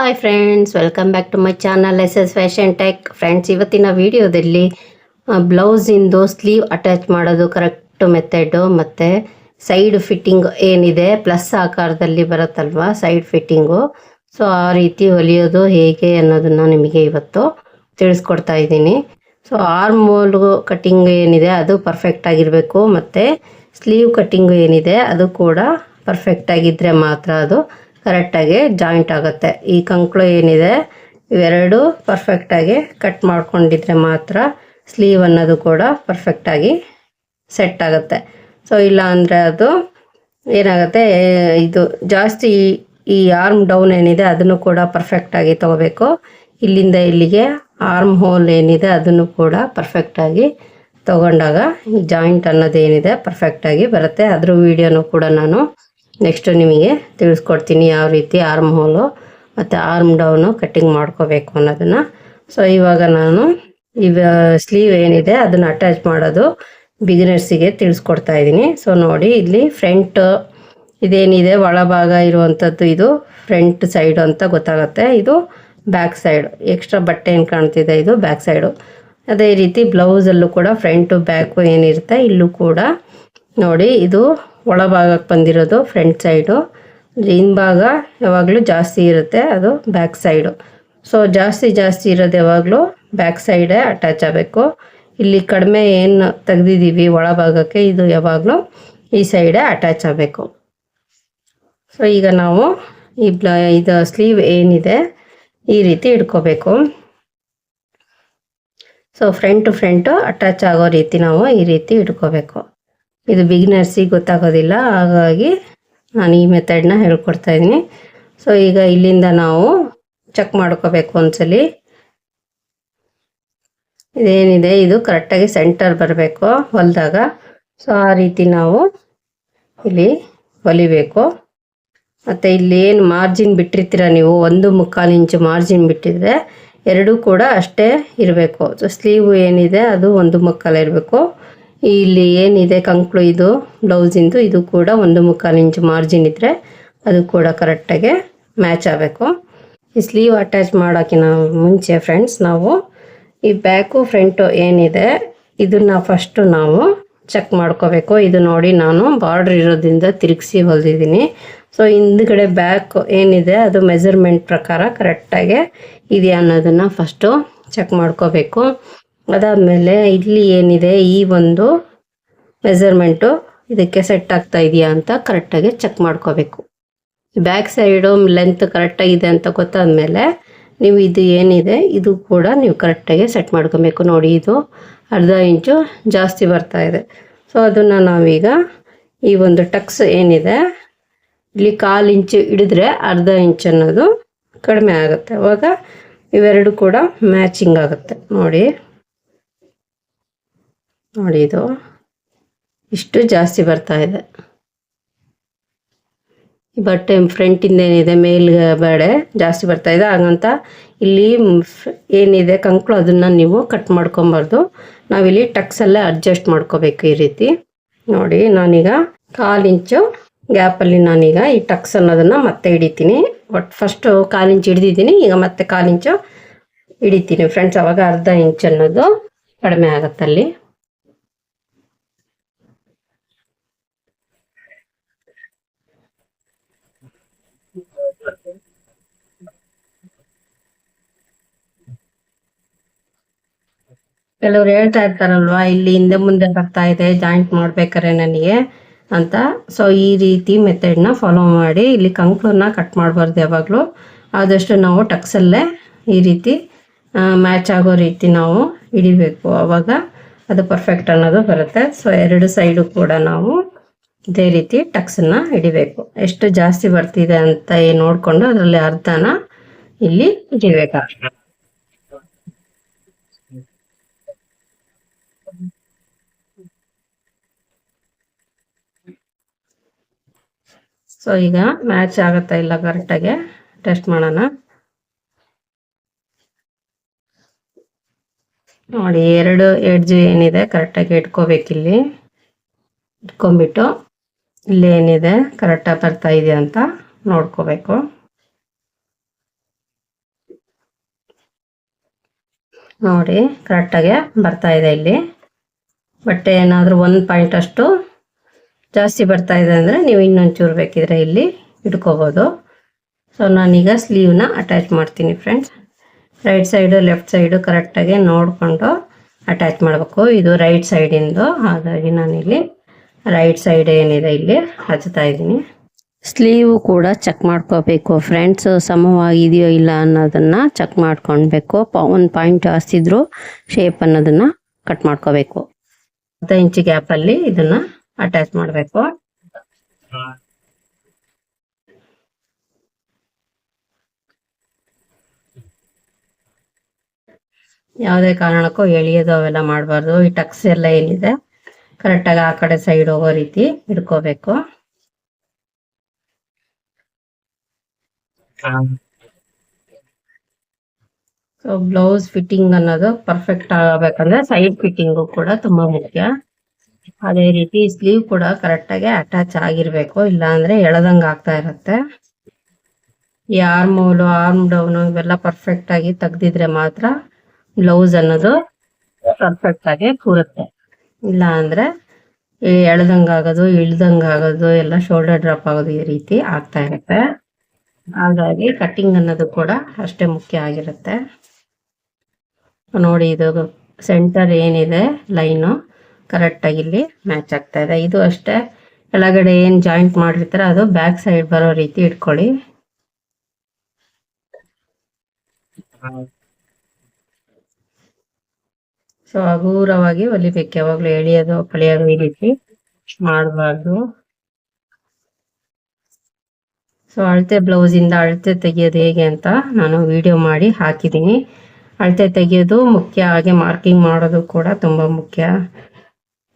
Hi friends welcome back to my channel S S fashion tech friends ಇವತ್ತಿನ ವಿಡಿಯೋದಲ್ಲಿ ಬ್ಲೌಸಿಂದು sleeve attach ಮಾಡೋದು correct method ಮತ್ತು side fitting ಏನಿದೆ ಪ್ಲಸ್ ಆಕಾರದಲ್ಲಿ ಬರುತ್ತಲ್ವಾ ಸೈಡ್ ಫಿಟ್ಟಿಂಗು ಸೊ ಆ ರೀತಿ ಹೊಲಿಯೋದು ಹೇಗೆ ಅನ್ನೋದನ್ನು ನಿಮಗೆ ಇವತ್ತು ತಿಳಿಸ್ಕೊಡ್ತಾ ಇದ್ದೀನಿ. ಸೊ ಆರ್ಮ್ ಹೋಲ್ ಕಟ್ಟಿಂಗ್ ಏನಿದೆ, ಅದು ಪರ್ಫೆಕ್ಟ್ ಆಗಿರಬೇಕು, ಮತ್ತು ಸ್ಲೀವ್ ಕಟ್ಟಿಂಗು ಏನಿದೆ, ಅದು ಕೂಡ ಪರ್ಫೆಕ್ಟ್ ಆಗಿದ್ದರೆ ಮಾತ್ರ ಅದು ಕರೆಕ್ಟಾಗಿ ಜಾಯಿಂಟ್ ಆಗುತ್ತೆ. ಈ ಕಂಕ್ಳು ಏನಿದೆ, ಇವೆರಡು ಪರ್ಫೆಕ್ಟಾಗಿ ಕಟ್ ಮಾಡ್ಕೊಂಡಿದ್ರೆ ಮಾತ್ರ ಸ್ಲೀವ್ ಅನ್ನೋದು ಕೂಡ ಪರ್ಫೆಕ್ಟಾಗಿ ಸೆಟ್ ಆಗುತ್ತೆ. ಸೊ ಇಲ್ಲ ಅಂದರೆ ಅದು ಏನಾಗುತ್ತೆ ಇದು ಜಾಸ್ತಿ ಈ ಆರ್ಮ್ ಡೌನ್ ಏನಿದೆ ಅದನ್ನು ಕೂಡ ಪರ್ಫೆಕ್ಟಾಗಿ ತಗೋಬೇಕು. ಇಲ್ಲಿಂದ ಇಲ್ಲಿಗೆ ಆರ್ಮ್ ಹೋಲ್ ಏನಿದೆ ಅದನ್ನು ಕೂಡ ಪರ್ಫೆಕ್ಟಾಗಿ ತಗೊಂಡಾಗ ಜಾಯಿಂಟ್ ಅನ್ನೋದೇನಿದೆ ಪರ್ಫೆಕ್ಟಾಗಿ ಬರುತ್ತೆ. ಅದ್ರ ವಿಡಿಯೋನೂ ಕೂಡ ನಾನು ನೆಕ್ಸ್ಟು ನಿಮಗೆ ತಿಳಿಸ್ಕೊಡ್ತೀನಿ ಯಾವ ರೀತಿ ಆರ್ಮ್ ಹೋಲು ಮತ್ತು ಆರ್ಮ್ ಡೌನು ಕಟ್ಟಿಂಗ್ ಮಾಡ್ಕೋಬೇಕು ಅನ್ನೋದನ್ನು. ಸೊ ಇವಾಗ ನಾನು ಇವ ಸ್ಲೀವ್ ಏನಿದೆ ಅದನ್ನು ಅಟ್ಯಾಚ್ ಮಾಡೋದು ಬಿಗಿನರ್ಸಿಗೆ ತಿಳಿಸ್ಕೊಡ್ತಾ ಇದ್ದೀನಿ. ಸೊ ನೋಡಿ ಇಲ್ಲಿ ಫ್ರಂಟ್ ಇದೇನಿದೆ, ಒಳಭಾಗ ಇರುವಂಥದ್ದು ಇದು ಫ್ರಂಟ್ ಸೈಡು ಅಂತ ಗೊತ್ತಾಗುತ್ತೆ. ಇದು ಬ್ಯಾಕ್ ಸೈಡ್ ಎಕ್ಸ್ಟ್ರಾ ಬಟ್ಟೆ ಏನು ಕಾಣ್ತಿದೆ ಇದು ಬ್ಯಾಕ್ ಸೈಡು ಅದೇ ರೀತಿ ಬ್ಲೌಸಲ್ಲೂ ಕೂಡ ಫ್ರಂಟು ಬ್ಯಾಕು ಏನಿರುತ್ತೆ ಇಲ್ಲೂ ಕೂಡ ನೋಡಿ ಇದು ಒಳಭಾಗಕ್ಕೆ ಬಂದಿರೋದು ಫ್ರಂಟ್ ಸೈಡು. ಹಿಂಭಾಗ ಯಾವಾಗಲೂ ಜಾಸ್ತಿ ಇರುತ್ತೆ, ಅದು ಬ್ಯಾಕ್ ಸೈಡು. ಸೊ, ಜಾಸ್ತಿ ಜಾಸ್ತಿ ಇರೋದು ಯಾವಾಗಲೂ ಬ್ಯಾಕ್ ಸೈಡೇ ಅಟ್ಯಾಚ್ ಆಗಬೇಕು. ಇಲ್ಲಿ ಕಡಿಮೆ ಏನು ತೆಗ್ದಿದ್ದೀವಿ ಒಳಭಾಗಕ್ಕೆ, ಇದು ಯಾವಾಗಲೂ ಈ ಸೈಡೇ ಅಟ್ಯಾಚ್ ಆಗಬೇಕು. ಸೊ, ಈಗ ನಾವು ಈ ಬ್ಲ, ಇದು ಸ್ಲೀವ್ ಏನಿದೆ, ಈ ರೀತಿ ಇಟ್ಕೋಬೇಕು. ಸೊ, ಫ್ರಂಟ್ ಫ್ರಂಟು ಅಟ್ಯಾಚ್ ಆಗೋ ರೀತಿ ನಾವು ಈ ರೀತಿ ಇಟ್ಕೋಬೇಕು. ಇದು ಬಿಗಿನರ್ಸಿಗೆ ಗೊತ್ತಾಗೋದಿಲ್ಲ. ಹಾಗಾಗಿ ನಾನು ಈ ಮೆಥಡ್ನ ಹೇಳ್ಕೊಡ್ತಾ ಇದ್ದೀನಿ. ಸೊ ಈಗ ಇಲ್ಲಿಂದ ನಾವು ಚೆಕ್ ಮಾಡ್ಕೋಬೇಕು ಒಂದ್ಸಲಿ. ಇದೇನಿದೆ? ಇದು ಕರೆಕ್ಟಾಗಿ ಸೆಂಟರ್ ಬರಬೇಕು ಹೊಲಿದಾಗ. ಸೊ ಆ ರೀತಿ ನಾವು ಇಲ್ಲಿ ಹೊಲಿಬೇಕು. ಮತ್ತು ಇಲ್ಲಿ ಏನು ಮಾರ್ಜಿನ್ ಬಿಟ್ಟಿರ್ತೀರ ನೀವು? ಒಂದು ಮುಕ್ಕಾಲು ಇಂಚು ಮಾರ್ಜಿನ್ ಬಿಟ್ಟಿದ್ರೆ ಎರಡೂ ಕೂಡ ಅಷ್ಟೇ ಇರಬೇಕು. ಸೊ ಸ್ಲೀವ್ ಏನಿದೆ ಅದು ಒಂದು ಮುಕ್ಕಾಲು ಇರಬೇಕು. ಇಲ್ಲಿ ಏನಿದೆ ಕಂಕ್ಳು ಇದು ಬ್ಲೌಸಿಂದು ಇದು ಕೂಡ ಒಂದು ಮುಕ್ಕಾಲು ಇಂಚು ಮಾರ್ಜಿನ್ ಇದ್ದರೆ ಅದು ಕೂಡ ಕರೆಕ್ಟಾಗಿ ಮ್ಯಾಚ್ ಆಗಬೇಕು. ಈ ಸ್ಲೀವ್ ಅಟ್ಯಾಚ್ ಮಾಡೋಕ್ಕಿಂತ ಮುಂಚೆ ಫ್ರೆಂಡ್ಸ್ ನಾವು ಈ ಬ್ಯಾಕು ಫ್ರಂಟು ಏನಿದೆ, ಇದನ್ನು ಫಸ್ಟು ನಾವು ಚೆಕ್ ಮಾಡ್ಕೋಬೇಕು. ಇದು ನೋಡಿ ನಾನು ಬಾರ್ಡ್ರ್ ಇರೋದ್ರಿಂದ ತಿರುಗಿಸಿ ಹೊಲಿದಿದ್ದೀನಿ. ಸೊ ಹಿಂದ್ಗಡೆ ಬ್ಯಾಕ್ ಏನಿದೆ, ಅದು ಮೆಜರ್ಮೆಂಟ್ ಪ್ರಕಾರ ಕರೆಕ್ಟಾಗಿ ಇದೆಯಾ ಅನ್ನೋದನ್ನು ಫಸ್ಟು ಚೆಕ್ ಮಾಡ್ಕೋಬೇಕು. ಅದಾದಮೇಲೆ ಇಲ್ಲಿ ಏನಿದೆ, ಈ ಒಂದು ಮೆಸರ್ಮೆಂಟು ಇದಕ್ಕೆ ಸೆಟ್ ಆಗ್ತಾ ಇದೆಯಾ ಅಂತ ಕರೆಕ್ಟಾಗಿ ಚೆಕ್ ಮಾಡ್ಕೋಬೇಕು. ಬ್ಯಾಕ್ ಸೈಡು ಲೆಂತ್ ಕರೆಕ್ಟಾಗಿದೆ ಅಂತ ಗೊತ್ತಾದ ಮೇಲೆ ನೀವು ಇದು ಏನಿದೆ, ಇದು ಕೂಡ ನೀವು ಕರೆಕ್ಟಾಗಿ ಸೆಟ್ ಮಾಡ್ಕೋಬೇಕು. ನೋಡಿ, ಇದು ಅರ್ಧ ಇಂಚು ಜಾಸ್ತಿ ಬರ್ತಾ ಇದೆ. ಸೊ ಅದನ್ನು ನಾವೀಗ ಈ ಒಂದು ಟಕ್ಸ್ ಏನಿದೆ, ಇಲ್ಲಿ ಕಾಲು ಇಂಚು ಹಿಡಿದ್ರೆ ಅರ್ಧ ಇಂಚ್ ಅನ್ನೋದು ಕಡಿಮೆ ಆಗುತ್ತೆ. ಅವಾಗ ಇವೆರಡು ಕೂಡ ಮ್ಯಾಚಿಂಗ್ ಆಗುತ್ತೆ. ನೋಡಿ. ನೋಡಿ ಇದು ಇಷ್ಟು ಜಾಸ್ತಿ ಬರ್ತಾ ಇದೆ. ಬಟ್ಟೆ ಫ್ರಂಟಿಂದ ಏನಿದೆ ಮೇಲ್ಗೆ ಬೇಡ ಜಾಸ್ತಿ ಬರ್ತಾ ಇದೆ. ಹಾಗಂತ ಇಲ್ಲಿ ಏನಿದೆ, ಕಂಕ್ಳು ಅದನ್ನು ನೀವು ಕಟ್ ಮಾಡ್ಕೊಬಾರ್ದು. ನಾವಿಲ್ಲಿ ಟಕ್ಸಲ್ಲೇ ಅಡ್ಜಸ್ಟ್ ಮಾಡ್ಕೋಬೇಕು ಈ ರೀತಿ. ನೋಡಿ, ನಾನೀಗ ಕಾಲು ಇಂಚು ಗ್ಯಾಪಲ್ಲಿ ನಾನೀಗ ಈ ಟಕ್ಸ್ ಅನ್ನೋದನ್ನು ಮತ್ತೆ ಹಿಡಿತೀನಿ. ಬಟ್ ಫಸ್ಟು ಕಾಲು ಇಂಚು ಹಿಡಿದಿದ್ದೀನಿ, ಈಗ ಮತ್ತೆ ಕಾಲು ಇಂಚು ಹಿಡಿತೀನಿ. ಫ್ರೆಂಡ್ಸ್ ಅವಾಗ ಅರ್ಧ ಇಂಚ್ ಅನ್ನೋದು ಕಡಿಮೆ ಆಗುತ್ತಲ್ಲಿ. ಕೆಲವ್ರು ಹೇಳ್ತಾ ಇರ್ತಾರಲ್ವಾ, ಇಲ್ಲಿ ಹಿಂದೆ ಮುಂದೆ ಬರ್ತಾ ಇದೆ ಜಾಯಿಂಟ್ ಮಾಡ್ಬೇಕಾರೆ ನನಗೆ ಅಂತ. ಸೊ ಈ ರೀತಿ ಮೆಥಡ್ನ ಫಾಲೋ ಮಾಡಿ ಇಲ್ಲಿ ಕಂಕ್ಳನ್ನ ಕಟ್ ಮಾಡಬಾರ್ದು ಯಾವಾಗಲೂ. ಆದಷ್ಟು ನಾವು ಟಕ್ಸಲ್ಲೇ ಈ ರೀತಿ ಮ್ಯಾಚ್ ಆಗೋ ರೀತಿ ನಾವು ಹಿಡಿಬೇಕು. ಆವಾಗ ಅದು ಪರ್ಫೆಕ್ಟ್ ಅನ್ನೋದು ಬರುತ್ತೆ. ಸೊ ಎರಡು ಸೈಡು ಕೂಡ ನಾವು ಇದೇ ರೀತಿ ಟಕ್ಸನ್ನು ಹಿಡಿಬೇಕು. ಎಷ್ಟು ಜಾಸ್ತಿ ಬರ್ತಿದೆ ಅಂತ ನೋಡಿಕೊಂಡು ಅದರಲ್ಲಿ ಅರ್ಧನ ಇಲ್ಲಿ ಹಿಡಿಬೇಕಾಗ್ತದೆ. ಸೊ ಈಗ ಮ್ಯಾಚ್ ಆಗತ್ತಾ ಇಲ್ಲ ಕರೆಕ್ಟಾಗಿ ಟೆಸ್ಟ್ ಮಾಡೋಣ. ನೋಡಿ, ಎರಡು ಎಡ್ಜ್ ಏನಿದೆ ಕರೆಕ್ಟಾಗಿ ಇಟ್ಕೋಬೇಕು ಇಲ್ಲಿ. ಇಟ್ಕೊಂಬಿಟ್ಟು ಇಲ್ಲೇನಿದೆ ಕರೆಕ್ಟಾಗಿ ಬರ್ತಾ ಇದೆ ಅಂತ ನೋಡ್ಕೋಬೇಕು. ನೋಡಿ ಕರೆಕ್ಟಾಗೆ ಬರ್ತಾ ಇದೆ ಇಲ್ಲಿ. ಬಟ್ ಏನಾದರೂ ಒಂದು ಪಾಯಿಂಟ್ ಅಷ್ಟು ಜಾಸ್ತಿ ಬರ್ತಾ ಇದೆ ಅಂದರೆ ನೀವು ಇನ್ನೊಂಚೂರು ಬೇಕಿದ್ರೆ ಇಲ್ಲಿ ಇಟ್ಕೋಬೋದು. ಸೊ ನಾನೀಗ ಸ್ಲೀವ್ನ ಅಟ್ಯಾಚ್ ಮಾಡ್ತೀನಿ friends right side left side ಕರೆಕ್ಟಾಗಿ ನೋಡಿಕೊಂಡು ಅಟ್ಯಾಚ್ ಮಾಡಬೇಕು. ಇದು ರೈಟ್ ಸೈಡಿಂದು ಹಾಗಾಗಿ ನಾನಿಲ್ಲಿ ರೈಟ್ ಸೈಡ್ ಏನಿದೆ ಇಲ್ಲಿ ಹಚ್ತಾ ಇದ್ದೀನಿ. ಸ್ಲೀವ್ ಕೂಡ ಚೆಕ್ ಮಾಡ್ಕೋಬೇಕು ಫ್ರೆಂಡ್ಸ್ ಸಮವಾಗಿದೆಯೋ ಇಲ್ಲ ಅನ್ನೋದನ್ನು ಚೆಕ್ ಮಾಡ್ಕೊಳ್ಬೇಕು. ಒಂದು ಪಾಯಿಂಟ್ ಜಾಸ್ತಿ ಇದ್ರೂ ಶೇಪ್ ಅನ್ನೋದನ್ನು ಕಟ್ ಮಾಡ್ಕೋಬೇಕು. ಹತ್ತು ಇಂಚ್ ಗ್ಯಾಪಲ್ಲಿ ಇದನ್ನ ಅಟ್ಯಾಚ್ ಮಾಡಬೇಕು. ಯಾವುದೇ ಕಾರಣಕ್ಕೂ ಎಳೆಯೋದು ಅವೆಲ್ಲ ಮಾಡಬಾರ್ದು. ಈ ಟಕ್ಸ್ ಎಲ್ಲ ಏನಿದೆ ಕರೆಕ್ಟಾಗಿ ಆ ಕಡೆ ಸೈಡ್ ಹೋಗೋ ರೀತಿ ಹಿಡ್ಕೋಬೇಕು ಸೊ ಬ್ಲೌಸ್ ಫಿಟ್ಟಿಂಗ್ ಅನ್ನೋದು ಪರ್ಫೆಕ್ಟ್ ಆಗಬೇಕಂದ್ರೆ ಸೈಡ್ ಫಿಟ್ಟಿಂಗು ಕೂಡ ತುಂಬಾ ಮುಖ್ಯ. ಅದೇ ರೀತಿ ಸ್ಲೀವ್ ಕೂಡ ಕರೆಕ್ಟಾಗಿ ಅಟ್ಯಾಚ್ ಆಗಿರ್ಬೇಕು ಇಲ್ಲ ಅಂದ್ರೆ ಎಳೆದಂಗೆ ಆಗ್ತಾ ಇರುತ್ತೆ. ಈ ಆರ್ಮ್ ಹೋಲು ಆರ್ಮ್ ಡೌನು ಇವೆಲ್ಲ ಪರ್ಫೆಕ್ಟ್ ಆಗಿ ತೆಗ್ದಿದ್ರೆ ಮಾತ್ರ ಬ್ಲೌಸ್ ಅನ್ನೋದು ಪರ್ಫೆಕ್ಟ್ ಆಗಿ ಕೂರುತ್ತೆ. ಇಲ್ಲ ಅಂದ್ರೆ ಎಳ್ದಂಗ್ ಆಗೋದು, ಇಳ್ದಂಗ್ ಆಗೋದು, ಎಲ್ಲ ಶೋಲ್ಡರ್ ಡ್ರಾಪ್ ಆಗೋದು ಈ ರೀತಿ ಆಗ್ತಾ ಇರುತ್ತೆ. ಹಾಗಾಗಿ ಕಟ್ಟಿಂಗ್ ಅನ್ನೋದು ಕೂಡ ಅಷ್ಟೇ ಮುಖ್ಯ ಆಗಿರುತ್ತೆ. ನೋಡಿ ಇದು ಸೆಂಟರ್ ಏನಿದೆ, ಲೈನು. ಕರೆಕ್ಟಾಗಿ ಇಲ್ಲಿ ಮ್ಯಾಚ್ ಆಗ್ತಾ ಇದೆ. ಇದು ಅಷ್ಟೇ. ಕೆಳಗಡೆ ಏನು ಜಾಯಿಂಟ್ ಮಾಡಿರ್ತಾರೆ ಅದು ಬ್ಯಾಕ್ ಸೈಡ್ ಬರೋ ರೀತಿ ಇಟ್ಕೊಳ್ಳಿ. ಸೊ ಹಗೂರವಾಗಿ ಹೊಲಿಬೇಕು ಯಾವಾಗಲೂ ಎಳಿಯೋದು ಕಳಿಯೋದು ಈ ರೀತಿ ಮಾಡಬಾರ್ದು. ಸೊ ಅಳತೆ ಬ್ಲೌಸಿಂದ ಅಳತೆ ತೆಗಿಯೋದು ಹೇಗೆ ಅಂತ ನಾನು ವಿಡಿಯೋ ಮಾಡಿ ಹಾಕಿದ್ದೀನಿ. ಅಳತೆ ತೆಗೆಯೋದು ಮುಖ್ಯ. ಹಾಗೆ ಮಾರ್ಕಿಂಗ್ ಮಾಡೋದು ಕೂಡ ತುಂಬಾ ಮುಖ್ಯ.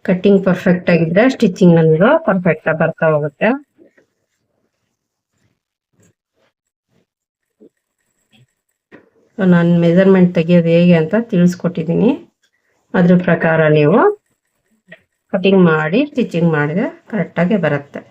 ಕಟ್ಟಿಂಗ್ ಪರ್ಫೆಕ್ಟ್ ಆಗಿದ್ರೆ ಸ್ಟಿಚಿಂಗ್ ನಮಗೆ ಪರ್ಫೆಕ್ಟ್ ಆಗಿ ಬರ್ತಾ ಹೋಗುತ್ತೆ. ನಾನು ಮೆಜರ್ಮೆಂಟ್ ತೆಗಿಯೋದು ಹೇಗೆ ಅಂತ ತಿಳಿಸ್ಕೊಟ್ಟಿದ್ದೀನಿ. ಅದ್ರ ಪ್ರಕಾರ ನೀವು ಕಟಿಂಗ್ ಮಾಡಿ ಸ್ಟಿಚಿಂಗ್ ಮಾಡಿದ್ರೆ ಕರೆಕ್ಟಾಗಿ ಬರುತ್ತೆ.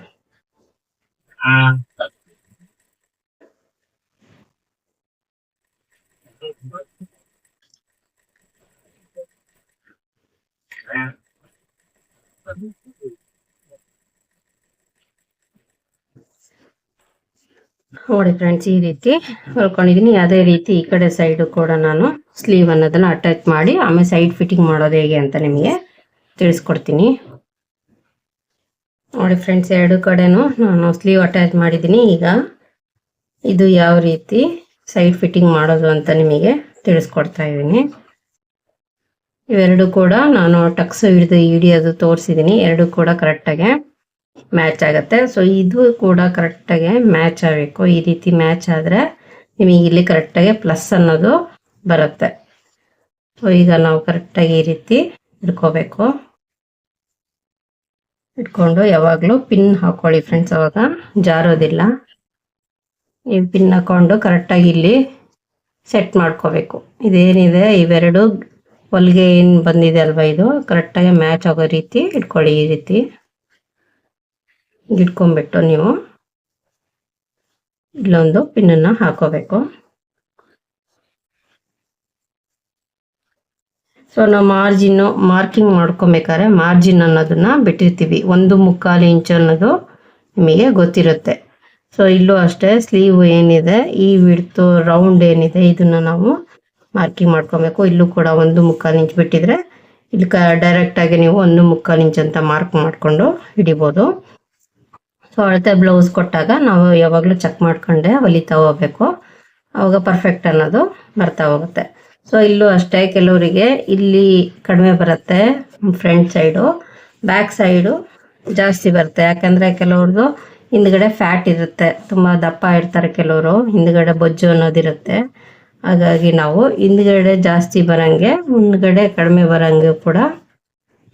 ನೋಡಿ ಫ್ರೆಂಡ್ಸ್ ಈ ರೀತಿ ಹೊಲ್ಕೊಂಡಿದ್ದೀನಿ. ಅದೇ ರೀತಿ ಈ ಕಡೆ ಸೈಡ್ ಕೂಡ ನಾನು ಸ್ಲೀವ್ ಅನ್ನೋದನ್ನ ಅಟ್ಯಾಚ್ ಮಾಡಿ, ಆಮೇಲೆ ಸೈಡ್ ಫಿಟ್ಟಿಂಗ್ ಮಾಡೋದು ಹೇಗೆ ಅಂತ ನಿಮಗೆ ತಿಳಿಸ್ಕೊಡ್ತೀನಿ. ನೋಡಿ ಫ್ರೆಂಡ್ಸ್ ಎರಡು ಕಡೆನೂ ನಾನು ಸ್ಲೀವ್ ಅಟ್ಯಾಚ್ ಮಾಡಿದ್ದೀನಿ. ಈಗ ಇದು ಯಾವ ರೀತಿ ಸೈಡ್ ಫಿಟ್ಟಿಂಗ್ ಮಾಡೋದು ಅಂತ ನಿಮಗೆ ತಿಳಿಸ್ಕೊಡ್ತಾ ಇದ್ದೀನಿ. ಇವೆರಡು ಕೂಡ ನಾನು ಟಕ್ಸ್ ಹಿಡಿದು ಹಿಡಿಯೋದು ತೋರಿಸಿದ್ದೀನಿ. ಎರಡು ಕೂಡ ಕರೆಕ್ಟಾಗೆ ಮ್ಯಾಚ್ ಆಗುತ್ತೆ. ಸೊ ಇದು ಕೂಡ ಕರೆಕ್ಟಾಗೆ ಮ್ಯಾಚ್ ಆಗಬೇಕು. ಈ ರೀತಿ ಮ್ಯಾಚ್ ಆದರೆ ನಿಮಗೆ ಇಲ್ಲಿ ಕರೆಕ್ಟಾಗಿ ಪ್ಲಸ್ ಅನ್ನೋದು ಬರುತ್ತೆ. ಸೊ ಈಗ ನಾವು ಕರೆಕ್ಟಾಗಿ ಈ ರೀತಿ ಇಟ್ಕೋಬೇಕು ಇಟ್ಕೊಂಡು ಯಾವಾಗಲೂ ಪಿನ್ ಹಾಕೊಳ್ಳಿ ಫ್ರೆಂಡ್ಸ್ ಅವಾಗ ಜಾರೋದಿಲ್ಲ. ನೀವು ಪಿನ್ ಹಾಕೊಂಡು ಕರೆಕ್ಟಾಗಿ ಇಲ್ಲಿ ಸೆಟ್ ಮಾಡ್ಕೋಬೇಕು. ಇದೇನಿದೆ? ಇವೆರಡು ಹೊಲಿಗೆ ಏನು ಬಂದಿದೆ ಅಲ್ವಾ ಇದು? ಕರೆಕ್ಟಾಗಿ ಮ್ಯಾಚ್ ಆಗೋ ರೀತಿ ಇಟ್ಕೊಳ್ಳಿ ಈ ರೀತಿ. ಇಟ್ಕೊಂಡ್ಬಿಟ್ಟು ನೀವು ಇಲ್ಲೊಂದು ಪಿನ್ನನ್ನು ಹಾಕೋಬೇಕು. ಸೊ ನಾವು ಮಾರ್ಜಿನ್ನು ಮಾರ್ಕಿಂಗ್ ಮಾಡ್ಕೊಬೇಕಾದ್ರೆ ಮಾರ್ಜಿನ್ ಅನ್ನೋದನ್ನ ಬಿಟ್ಟಿರ್ತೀವಿ. ಒಂದು ಮುಕ್ಕಾಲು ಇಂಚ್ ಅನ್ನೋದು ನಿಮಗೆ ಗೊತ್ತಿರುತ್ತೆ. ಸೊ ಇಲ್ಲೂ ಅಷ್ಟೇ ಸ್ಲೀವ್ ಏನಿದೆ, ಈ ವಿಡ್ತು ರೌಂಡ್ ಏನಿದೆ, ಇದನ್ನ ನಾವು ಮಾರ್ಕಿಂಗ್ ಮಾಡ್ಕೊಬೇಕು. ಇಲ್ಲೂ ಕೂಡ ಒಂದು ಮುಕ್ಕಾಲು ಇಂಚ್ ಬಿಟ್ಟಿದ್ರೆ ಇಲ್ಲಿ ಕ ಡೈರೆಕ್ಟಾಗಿ ನೀವು ಒಂದು ಮುಕ್ಕಾಲು ಇಂಚ್ ಅಂತ ಮಾರ್ಕ್ ಮಾಡಿಕೊಂಡು ಹಿಡಿಬೋದು. ಸೊ ಅಳತೆ ಬ್ಲೌಸ್ ಕೊಟ್ಟಾಗ ನಾವು ಯಾವಾಗಲೂ ಚೆಕ್ ಮಾಡ್ಕೊಂಡೆ ಹೊಲಿತಾ ಹೋಗ್ಬೇಕು. ಅವಾಗ ಪರ್ಫೆಕ್ಟ್ ಅನ್ನೋದು ಬರ್ತಾ ಹೋಗುತ್ತೆ. ಸೊ ಇಲ್ಲೂ ಅಷ್ಟೇ ಕೆಲವರಿಗೆ ಇಲ್ಲಿ ಕಡಿಮೆ ಬರುತ್ತೆ ಫ್ರಂಟ್ ಸೈಡು ಬ್ಯಾಕ್ ಸೈಡು ಜಾಸ್ತಿ ಬರುತ್ತೆ. ಯಾಕಂದರೆ ಕೆಲವ್ರದ್ದು ಹಿಂದ್ಗಡೆ ಫ್ಯಾಟ್ ಇರುತ್ತೆ. ತುಂಬ ದಪ್ಪ ಇರ್ತಾರೆ ಕೆಲವರು. ಹಿಂದ್ಗಡೆ ಬೊಜ್ಜು ಅನ್ನೋದಿರುತ್ತೆ. ಹಾಗಾಗಿ ನಾವು ಹಿಂದ್ಗಡೆ ಜಾಸ್ತಿ ಬರಂಗೆ, ಮುಂದ್ಗಡೆ ಕಡಿಮೆ ಬರಂಗೆ ಕೂಡ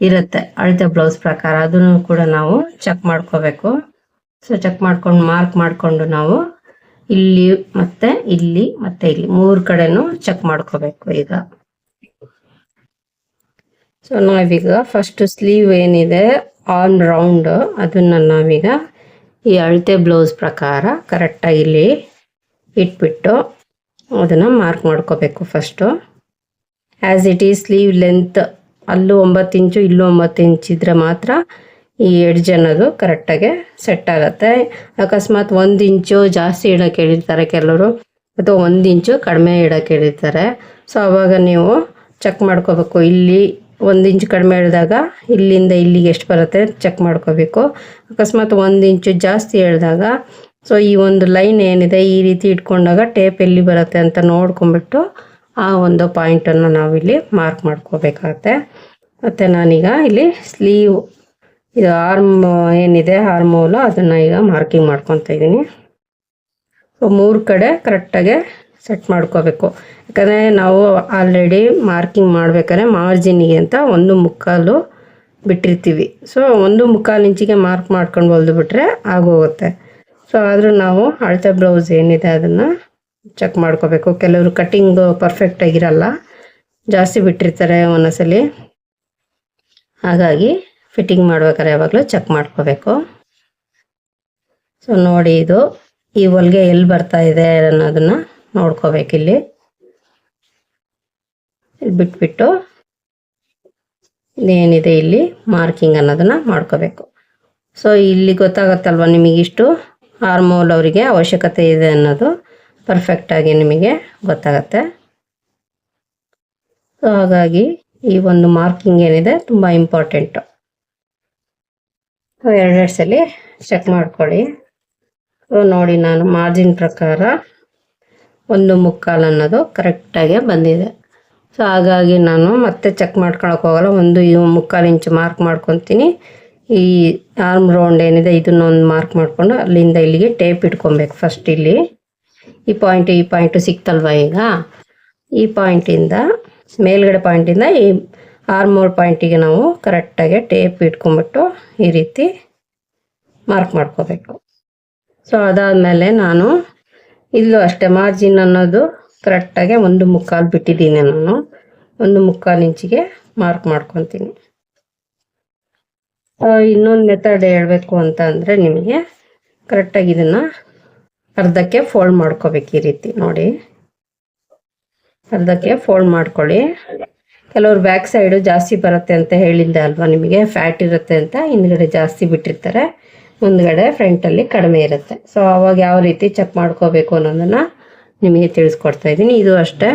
ಇರುತ್ತೆ. ಅಳತೆ ಬ್ಲೌಸ್ ಪ್ರಕಾರ ಅದನ್ನು ಕೂಡ ನಾವು ಚೆಕ್ ಮಾಡ್ಕೋಬೇಕು. ಸೊ ಚೆಕ್ ಮಾಡ್ಕೊಂಡು ಮಾರ್ಕ್ ಮಾಡಿಕೊಂಡು ನಾವು ಇಲ್ಲಿ ಮತ್ತೆ ಇಲ್ಲಿ ಮತ್ತೆ ಇಲ್ಲಿ ಮೂರು ಕಡೆನೂ ಚೆಕ್ ಮಾಡ್ಕೋಬೇಕು ಈಗ. ಸೊ ನಾವೀಗ ಫಸ್ಟ್ ಸ್ಲೀವ್ ಏನಿದೆ ಆನ್ ರೌಂಡ್ ಅದನ್ನ ನಾವೀಗ ಈ ಅಳತೆ ಬ್ಲೌಸ್ ಪ್ರಕಾರ ಕರೆಕ್ಟಾಗಿ ಇಲ್ಲಿ ಇಟ್ಬಿಟ್ಟು ಅದನ್ನು ಮಾರ್ಕ್ ಮಾಡ್ಕೋಬೇಕು first as it is sleeve length ಅಲ್ಲೂ ಒಂಬತ್ತು ಇಂಚು ಇಲ್ಲೂ ಒಂಬತ್ತು ಇಂಚ್ ಇದ್ರೆ ಮಾತ್ರ ಈ ಎಡ್ಜ್ ಅನ್ನೋದು ಕರೆಕ್ಟಾಗಿ ಸೆಟ್ ಆಗುತ್ತೆ. ಅಕಸ್ಮಾತ್ ಒಂದು ಇಂಚು ಜಾಸ್ತಿ ಇಡೋಕೆ ಹೇಳಿರ್ತಾರೆ ಕೆಲವರು. ಅಥವಾ ಒಂದು ಇಂಚು ಕಡಿಮೆ ಇಡೋಕೆ ಹೇಳಿರ್ತಾರೆ. ಸೊ ಅವಾಗ ನೀವು ಚೆಕ್ ಮಾಡ್ಕೋಬೇಕು. ಇಲ್ಲಿ ಒಂದು ಇಂಚು ಕಡಿಮೆ ಇಳಿದಾಗ ಇಲ್ಲಿಂದ ಇಲ್ಲಿಗೆ ಎಷ್ಟು ಬರುತ್ತೆ ಚೆಕ್ ಮಾಡ್ಕೋಬೇಕು. ಅಕಸ್ಮಾತ್ ಒಂದು ಇಂಚು ಜಾಸ್ತಿ ಎಳೆದಾಗ ಸೊ ಈ ಒಂದು ಲೈನ್ ಏನಿದೆ, ಈ ರೀತಿ ಇಟ್ಕೊಂಡಾಗ ಟೇಪ್ ಎಲ್ಲಿ ಬರುತ್ತೆ ಅಂತ ನೋಡ್ಕೊಂಬಿಟ್ಟು ಆ ಒಂದು ಪಾಯಿಂಟನ್ನು ನಾವಿಲ್ಲಿ ಮಾರ್ಕ್ ಮಾಡ್ಕೋಬೇಕಾಗತ್ತೆ. ಮತ್ತು ನಾನೀಗ ಇಲ್ಲಿ ಸ್ಲೀವ್ ಇದು ಆರ್ಮ್ ಏನಿದೆ ಆರ್ಮೋಲು ಅದನ್ನು ಈಗ ಮಾರ್ಕಿಂಗ್ ಮಾಡ್ಕೊತಾ ಇದ್ದೀನಿ. ಸೊ ಮೂರು ಕಡೆ ಕರೆಕ್ಟಾಗೆ ಸೆಟ್ ಮಾಡ್ಕೋಬೇಕು. ಯಾಕಂದರೆ ನಾವು ಆಲ್ರೆಡಿ ಮಾರ್ಕಿಂಗ್ ಮಾಡ್ಬೇಕಾದ್ರೆ ಮಾರ್ಜಿನಿಗೆ ಅಂತ ಒಂದು ಮುಕ್ಕಾಲು ಬಿಟ್ಟಿರ್ತೀವಿ. ಸೊ ಒಂದು ಮುಕ್ಕಾಲು ಇಂಚಿಗೆ ಮಾರ್ಕ್ ಮಾಡ್ಕೊಂಡು ಹೊಲ್ದು ಬಿಟ್ಟರೆ ಆಗೋಗುತ್ತೆ. ಸೊ ಆದರೂ ನಾವು ಅಳತೆ ಬ್ಲೌಸ್ ಏನಿದೆ ಅದನ್ನು ಚೆಕ್ ಮಾಡ್ಕೋಬೇಕು. ಕೆಲವರು ಕಟ್ಟಿಂಗ್ ಪರ್ಫೆಕ್ಟ್ ಆಗಿರಲ್ಲ, ಜಾಸ್ತಿ ಬಿಟ್ಟಿರ್ತಾರೆ ಒಂದೊಂದ್ಸಲಿ. ಹಾಗಾಗಿ ಫಿಟ್ಟಿಂಗ್ ಮಾಡ್ಬೇಕಾದ್ರೆ ಯಾವಾಗಲೂ ಚೆಕ್ ಮಾಡ್ಕೋಬೇಕು. ಸೊ ನೋಡಿ ಇದು ಈ ಹೊಲಿಗೆ ಎಲ್ಲಿ ಬರ್ತಾ ಇದೆ ಅನ್ನೋದನ್ನು ನೋಡ್ಕೋಬೇಕು ಇಲ್ಲಿ. ಬಿಟ್ಬಿಟ್ಟು ಇದೇನಿದೆ ಇಲ್ಲಿ ಮಾರ್ಕಿಂಗ್ ಅನ್ನೋದನ್ನು ಮಾಡ್ಕೋಬೇಕು. ಸೊ ಇಲ್ಲಿ ಗೊತ್ತಾಗತ್ತಲ್ವ ನಿಮಗಿಷ್ಟು? ಹಾರ್ಮೋಲ್ ಅವರಿಗೆ ಅವಶ್ಯಕತೆ ಇದೆ ಅನ್ನೋದು ಪರ್ಫೆಕ್ಟಾಗಿ ನಿಮಗೆ ಗೊತ್ತಾಗತ್ತೆ. ಸೊ ಹಾಗಾಗಿ ಈ ಒಂದು ಮಾರ್ಕಿಂಗ್ ಏನಿದೆ ತುಂಬ ಇಂಪಾರ್ಟೆಂಟು ಸೊ ಎರಡೆರಡು ಸಲ ಚೆಕ್ ಮಾಡ್ಕೊಳ್ಳಿ. ಸೊ ನೋಡಿ ನಾನು ಮಾರ್ಜಿನ್ ಪ್ರಕಾರ ಒಂದು ಮುಕ್ಕಾಲು ಅನ್ನೋದು ಕರೆಕ್ಟಾಗಿ ಬಂದಿದೆ. ಸೊ ಹಾಗಾಗಿ ನಾನು ಮತ್ತೆ ಚೆಕ್ ಮಾಡ್ಕೊಳಕ್ಕೆ ಹೋಗಲ್ಲ. ಒಂದು ಮುಕ್ಕಾಲು ಇಂಚು ಮಾರ್ಕ್ ಮಾಡ್ಕೊತೀನಿ. ಈ ಆರ್ಮ್ ರೌಂಡ್ ಏನಿದೆ, ಇದನ್ನ ಒಂದು ಮಾರ್ಕ್ ಮಾಡಿಕೊಂಡು ಅಲ್ಲಿಂದ ಇಲ್ಲಿಗೆ ಟೇಪ್ ಇಟ್ಕೊಬೇಕು ಫಸ್ಟ್ ಇಲ್ಲಿ. ಈ ಪಾಯಿಂಟ್ ಈ ಪಾಯಿಂಟು ಸಿಕ್ತಲ್ವ ಈಗ? ಈ ಪಾಯಿಂಟಿಂದ ಮೇಲ್ಗಡೆ ಪಾಯಿಂಟಿಂದ ಈ ಆರ್ಮೋರ್ ಪಾಯಿಂಟಿಗೆ ನಾವು ಕರೆಕ್ಟಾಗಿ ಟೇಪ್ ಇಟ್ಕೊಂಬಿಟ್ಟು ಈ ರೀತಿ ಮಾರ್ಕ್ ಮಾಡ್ಕೋಬೇಕು. ಸೊ ಅದಾದಮೇಲೆ ನಾನು ಇಲ್ಲೂ ಅಷ್ಟೇ ಮಾರ್ಜಿನ್ ಅನ್ನೋದು ಕರೆಕ್ಟಾಗಿ ಒಂದು ಮುಕ್ಕಾಲು ಬಿಟ್ಟಿದ್ದೀನಿ ನಾನು. ಒಂದು ಮುಕ್ಕಾಲು ಇಂಚಿಗೆ ಮಾರ್ಕ್ ಮಾಡ್ಕೊತೀನಿ. ಇನ್ನೊಂದು ಮೆಥಡ್ ಹೇಳಬೇಕು ಅಂತ ಅಂದರೆ ನಿಮಗೆ ಕರೆಕ್ಟಾಗಿ ಇದನ್ನು ಅರ್ಧಕ್ಕೆ ಫೋಲ್ಡ್ ಮಾಡ್ಕೋಬೇಕು ಈ ರೀತಿ, ನೋಡಿ. ಅರ್ಧಕ್ಕೆ ಫೋಲ್ಡ್ ಮಾಡ್ಕೊಳ್ಳಿ. ಕೆಲವರು ಬ್ಯಾಕ್ ಸೈಡು ಜಾಸ್ತಿ ಬರುತ್ತೆ ಅಂತ ಹೇಳಿದ್ದೆ ಅಲ್ವಾ ನಿಮಗೆ? ಫ್ಯಾಟ್ ಇರುತ್ತೆ ಅಂತ ಹಿಂದ್ಗಡೆ ಜಾಸ್ತಿ ಬಿಟ್ಟಿರ್ತಾರೆ. ಮುಂದ್ಗಡೆ ಫ್ರಂಟಲ್ಲಿ ಕಡಿಮೆ ಇರುತ್ತೆ. ಸೊ ಅವಾಗ ಯಾವ ರೀತಿ ಚೆಕ್ ಮಾಡ್ಕೋಬೇಕು ಅನ್ನೋದನ್ನು ನಿಮಗೆ ತಿಳಿಸ್ಕೊಡ್ತಾ ಇದ್ದೀನಿ. ಇದು ಅಷ್ಟೇ.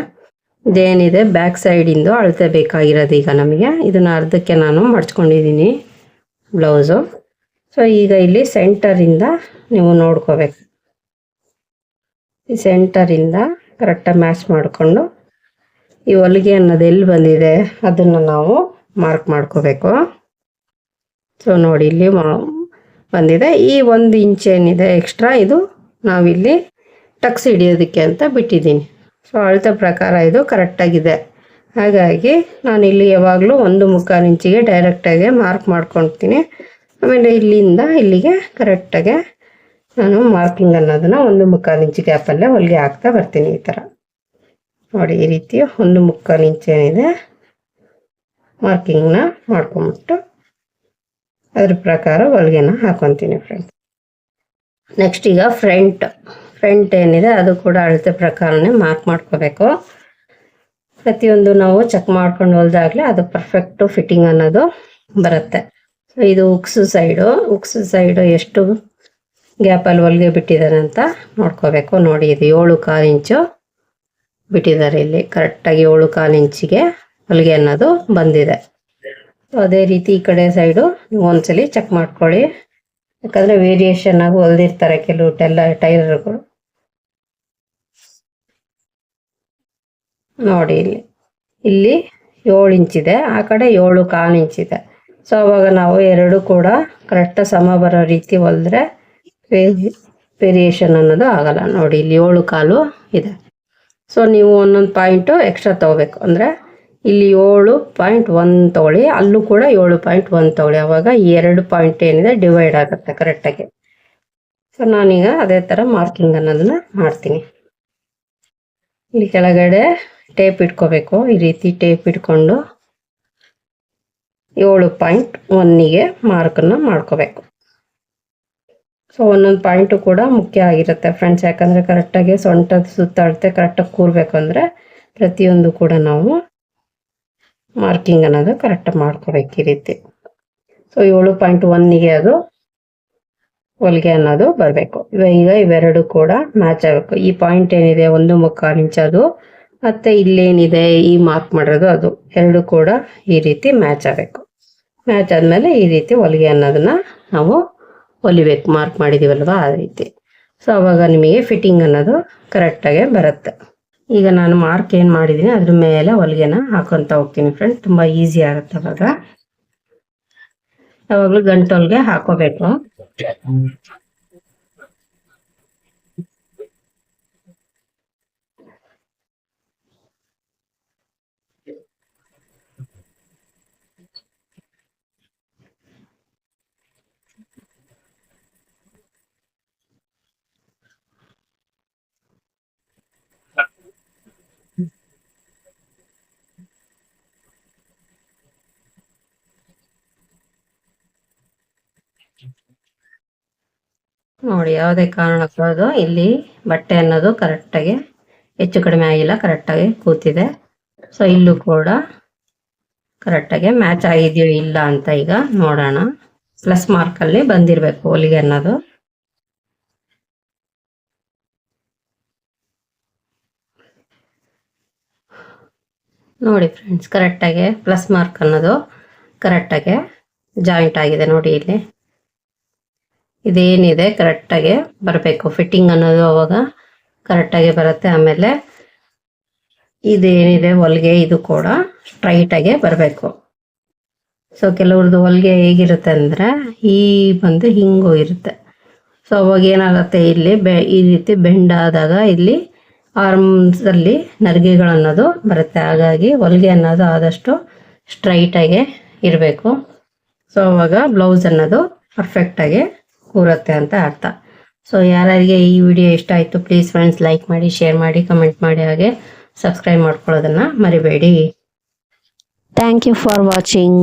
ಇದೇನಿದೆ? ಬ್ಯಾಕ್ ಸೈಡಿಂದು ಅಳತೆ ಬೇಕಾಗಿರೋದು ಈಗ ನಮಗೆ. ಇದನ್ನು ಅರ್ಧಕ್ಕೆ ನಾನು ಮಡ್ಚ್ಕೊಂಡಿದ್ದೀನಿ. ಬ್ಲೌಸು. ಸೊ ಈಗ ಇಲ್ಲಿ ಸೆಂಟರಿಂದ ನೀವು ನೋಡ್ಕೋಬೇಕು. ಈ ಸೆಂಟರಿಂದ ಕರೆಕ್ಟಾಗಿ ಮ್ಯಾಚ್ ಮಾಡಿಕೊಂಡು ಈ ಹೊಲಿಗೆ ಅನ್ನೋದು ಎಲ್ಲಿ ಬಂದಿದೆ ಅದನ್ನು ನಾವು ಮಾರ್ಕ್ ಮಾಡ್ಕೋಬೇಕು. ಸೊ ನೋಡಿ ಇಲ್ಲಿ ಬಂದಿದೆ. ಈ ಒಂದು ಇಂಚ್ ಏನಿದೆ ಎಕ್ಸ್ಟ್ರಾ ಇದು ನಾವಿಲ್ಲಿ ಟಕ್ಸ್ ಹಿಡಿಯೋದಕ್ಕೆ ಅಂತ ಬಿಟ್ಟಿದ್ದೀನಿ. ಸೊ ಅಳತೆ ಪ್ರಕಾರ ಇದು ಕರೆಕ್ಟಾಗಿದೆ ಹಾಗಾಗಿ ನಾನು ಇಲ್ಲಿ ಯಾವಾಗಲೂ ಒಂದು ಮುಕ್ಕಾಲು ಇಂಚಿಗೆ ಡೈರೆಕ್ಟಾಗಿ ಮಾರ್ಕ್ ಮಾಡ್ಕೊಳ್ತೀನಿ ಆಮೇಲೆ ಇಲ್ಲಿಂದ ಇಲ್ಲಿಗೆ ಕರೆಕ್ಟಾಗಿ ನಾನು ಮಾರ್ಕಿಂಗ್ ಅನ್ನೋದನ್ನು ಒಂದು ಮುಕ್ಕಾಲು ಇಂಚು ಗ್ಯಾಪಲ್ಲೇ ಹೊಲಿಗೆ ಹಾಕ್ತಾ ಬರ್ತೀನಿ ಈ ಥರ ನೋಡಿ, ಈ ರೀತಿ ಒಂದು ಮುಕ್ಕಾಲು ಇಂಚು ಏನಿದೆ ಮಾರ್ಕಿಂಗ್ನ ಮಾಡ್ಕೊಂಬಿಟ್ಟು ಅದ್ರ ಪ್ರಕಾರ ಹೊಲಿಗೆನ ಹಾಕೊತೀನಿ ಫ್ರೆಂಡ್ಸ್ ನೆಕ್ಸ್ಟ್ ಈಗ ಫ್ರಂಟ್ ಫ್ರಂಟ್ ಏನಿದೆ ಅದು ಕೂಡ ಅಳತೆ ಪ್ರಕಾರನೇ ಮಾರ್ಕ್ ಮಾಡ್ಕೋಬೇಕು. ಪ್ರತಿಯೊಂದು ನಾವು ಚೆಕ್ ಮಾಡ್ಕೊಂಡು ಹೊಲ್ದಾಗ್ಲೇ ಅದು ಪರ್ಫೆಕ್ಟು ಫಿಟ್ಟಿಂಗ್ ಅನ್ನೋದು ಬರುತ್ತೆ. ಇದು ಉಕ್ಸು ಸೈಡು ಉಕ್ಸು ಸೈಡು ಎಷ್ಟು ಗ್ಯಾಪಲ್ಲಿ ಹೊಲಿಗೆ ಬಿಟ್ಟಿದ್ದಾರೆ ಅಂತ ನೋಡ್ಕೋಬೇಕು. ನೋಡಿ, ಇದು ಏಳು ಕಾಲು ಇಂಚು ಬಿಟ್ಟಿದ್ದಾರೆ ಇಲ್ಲಿ. ಕರೆಕ್ಟಾಗಿ ಏಳು ಕಾಲು ಇಂಚಿಗೆ ಹೊಲಿಗೆ ಅನ್ನೋದು ಬಂದಿದೆ. ಅದೇ ರೀತಿ ಈ ಕಡೆ ಸೈಡು ನೀವು ಒಂದ್ಸಲಿ ಚೆಕ್ ಮಾಡ್ಕೊಳ್ಳಿ. ಯಾಕಂದರೆ ವೇರಿಯೇಷನ್ ಆಗಿ ಹೊಲ್ದಿರ್ತಾರೆ ಕೆಲವು ಟೆಲ್ಲ ಟೈಲರ್ಗಳು ನೋಡಿ ಇಲ್ಲಿ. ಇಲ್ಲಿ ಏಳು ಇಂಚಿದೆ ಆ ಕಡೆ ಏಳು ಕಾಲು ಇಂಚಿದೆ ಸೊ ಅವಾಗ ನಾವು ಎರಡು ಕೂಡ ಕರೆಕ್ಟ್ ಸಮ ಬರೋ ರೀತಿ ಹೊಲಿದ್ರೆ ವೇರಿಯೇಷನ್ ಅನ್ನೋದು ಆಗಲ್ಲ. ನೋಡಿ, ಇಲ್ಲಿ ಏಳು ಕಾಲು ಇದೆ. ಸೊ ನೀವು ಒಂದೊಂದು ಪಾಯಿಂಟು ಎಕ್ಸ್ಟ್ರಾ ತೊಗೋಬೇಕು. ಅಂದರೆ ಇಲ್ಲಿ ಏಳು ಪಾಯಿಂಟ್ ಒನ್ ತೊಗೊಳ್ಳಿ. ಅಲ್ಲೂ ಕೂಡ ಏಳು ಪಾಯಿಂಟ್ ಒನ್ ತೊಗೊಳ್ಳಿ. ಅವಾಗ ಈ ಎರಡು ಪಾಯಿಂಟ್ ಏನಿದೆ ಡಿವೈಡ್ ಆಗುತ್ತೆ ಕರೆಕ್ಟಾಗಿ ಸೊ ನಾನೀಗ ಅದೇ ಥರ ಮಾರ್ಕಿಂಗ್ ಅನ್ನೋದನ್ನ ಮಾಡ್ತೀನಿ. ಇಲ್ಲಿ ಕೆಳಗಡೆ ಟೇಪ್ ಇಟ್ಕೋಬೇಕು. ಈ ರೀತಿ ಟೇಪ್ ಇಟ್ಕೊಂಡು ಏಳು ಪಾಯಿಂಟ್ ಒನ್ನಿಗೆ ಮಾರ್ಕನ್ನು ಮಾಡ್ಕೋಬೇಕು. ಸೊ ಒಂದೊಂದು ಪಾಯಿಂಟು ಕೂಡ ಮುಖ್ಯ ಆಗಿರುತ್ತೆ ಫ್ರೆಂಡ್ಸ್ ಯಾಕಂದರೆ ಕರೆಕ್ಟಾಗಿ ಸೊಂಟದ ಸುತ್ತ ಕರೆಕ್ಟಾಗಿ ಕೂರಬೇಕು ಅಂದರೆ ಪ್ರತಿಯೊಂದು ಕೂಡ ನಾವು ಮಾರ್ಕಿಂಗ್ ಅನ್ನೋದು ಕರೆಕ್ಟ್ ಮಾಡ್ಕೋಬೇಕು ಈ ರೀತಿ. ಸೊ ಏಳು ಪಾಯಿಂಟ್ ಒನ್ನಿಗೆ ಅದು ಹೊಲಿಗೆ ಅನ್ನೋದು ಬರಬೇಕು. ಈಗ ಇವೆರಡು ಕೂಡ ಮ್ಯಾಚ್ ಆಗಬೇಕು. ಈ ಪಾಯಿಂಟ್ ಏನಿದೆ? ಒಂದು ಮುಕ್ಕಾಲು ಇಂಚ್ ಅದು ಮತ್ತೆ ಇಲ್ಲೇನಿದೆ ಈ ಮಾರ್ಕ್ ಮಾಡಿರೋದು ಅದು. ಎರಡು ಕೂಡ ಈ ರೀತಿ ಮ್ಯಾಚ್ ಆಗಬೇಕು. ಮ್ಯಾಚ್ ಆದಮೇಲೆ ಈ ರೀತಿ ಹೊಲಿಗೆ ಅನ್ನೋದನ್ನ ನಾವು ಹೊಲಿಬೇಕು. ಮಾರ್ಕ್ ಮಾಡಿದೀವಲ್ವಾ? ಆ ರೀತಿ. ಸೊ ಅವಾಗ ನಿಮಗೆ ಫಿಟ್ಟಿಂಗ್ ಅನ್ನೋದು ಕರೆಕ್ಟಾಗೆ ಬರುತ್ತೆ. ಈಗ ನಾನು ಮಾರ್ಕ್ ಏನು ಮಾಡಿದ್ದೀನಿ ಅದ್ರ ಮೇಲೆ ಹೊಲಿಗೆನ ಹಾಕೊತ ಹೋಗ್ತೀನಿ ಫ್ರೆಂಡ್ ತುಂಬ ಈಸಿ ಆಗುತ್ತೆ ಅವಾಗ. ಯಾವಾಗಲೂ ಗಂಟೊಲ್ಗೆ ಹಾಕೋಬೇಕು. ನೋಡಿ, ಯಾವುದೇ ಕಾರಣಕ್ಕೂ ಇಲ್ಲಿ ಬಟ್ಟೆ ಅನ್ನೋದು ಕರೆಕ್ಟಾಗಿ ಹೆಚ್ಚು ಕಡಿಮೆ ಆಗಿಲ್ಲ ಕರೆಕ್ಟಾಗಿ ಕೂತಿದೆ. ಸೊ ಇಲ್ಲೂ ಕೂಡ ಕರೆಕ್ಟಾಗಿ ಮ್ಯಾಚ್ ಆಗಿದೆಯೋ ಇಲ್ಲ ಅಂತ ಈಗ ನೋಡೋಣ. ಪ್ಲಸ್ ಮಾರ್ಕಲ್ಲಿ ಬಂದಿರಬೇಕು ಹೋಲಿಗೆ ಅನ್ನೋದು. ನೋಡಿ ಫ್ರೆಂಡ್ಸ್ ಕರೆಕ್ಟಾಗಿ ಪ್ಲಸ್ ಮಾರ್ಕ್ ಅನ್ನೋದು ಕರೆಕ್ಟಾಗಿ ಜಾಯಿಂಟ್ ಆಗಿದೆ ನೋಡಿ ಇಲ್ಲಿ. ಇದೇನಿದೆ ಕರೆಕ್ಟಾಗಿ ಬರಬೇಕು. ಫಿಟ್ಟಿಂಗ್ ಅನ್ನೋದು ಅವಾಗ ಕರೆಕ್ಟಾಗಿ ಬರುತ್ತೆ. ಆಮೇಲೆ ಇದೇನಿದೆ, ಹೊಲಿಗೆ ಇದು ಕೂಡ ಸ್ಟ್ರೈಟಾಗೆ ಬರಬೇಕು. ಸೊ ಕೆಲವ್ರದ್ದು ಹೊಲಿಗೆ ಹೇಗಿರುತ್ತೆ ಅಂದರೆ ಈ ಬಂದು ಹಿಂಗೂ ಇರುತ್ತೆ. ಸೊ ಅವಾಗ ಏನಾಗುತ್ತೆ ಇಲ್ಲಿ ಬೆ, ಈ ರೀತಿ ಬೆಂಡ್ ಆದಾಗ ಇಲ್ಲಿ ಆರ್ಮ್ಸಲ್ಲಿ ನರಿಗೆಗಳನ್ನೋದು ಬರುತ್ತೆ. ಹಾಗಾಗಿ ಹೊಲಿಗೆ ಅನ್ನೋದು ಆದಷ್ಟು ಸ್ಟ್ರೈಟಾಗೆ ಇರಬೇಕು. ಸೊ ಅವಾಗ ಬ್ಲೌಸ್ ಅನ್ನೋದು ಪರ್ಫೆಕ್ಟಾಗಿ ಕೂರುತ್ತೆ ಅಂತ ಅರ್ಥ. ಸೊ ಯಾರ್ಯಾರಿಗೆ ಈ ವಿಡಿಯೋ ಇಷ್ಟ ಆಯಿತು ಪ್ಲೀಸ್ ಫ್ರೆಂಡ್ಸ್ ಲೈಕ್ ಮಾಡಿ ಶೇರ್ ಮಾಡಿ ಕಮೆಂಟ್ ಮಾಡಿ ಹಾಗೆ ಸಬ್ಸ್ಕ್ರೈಬ್ ಮಾಡ್ಕೊಳ್ಳೋದನ್ನು ಮರಿಬೇಡಿ. Thank you for watching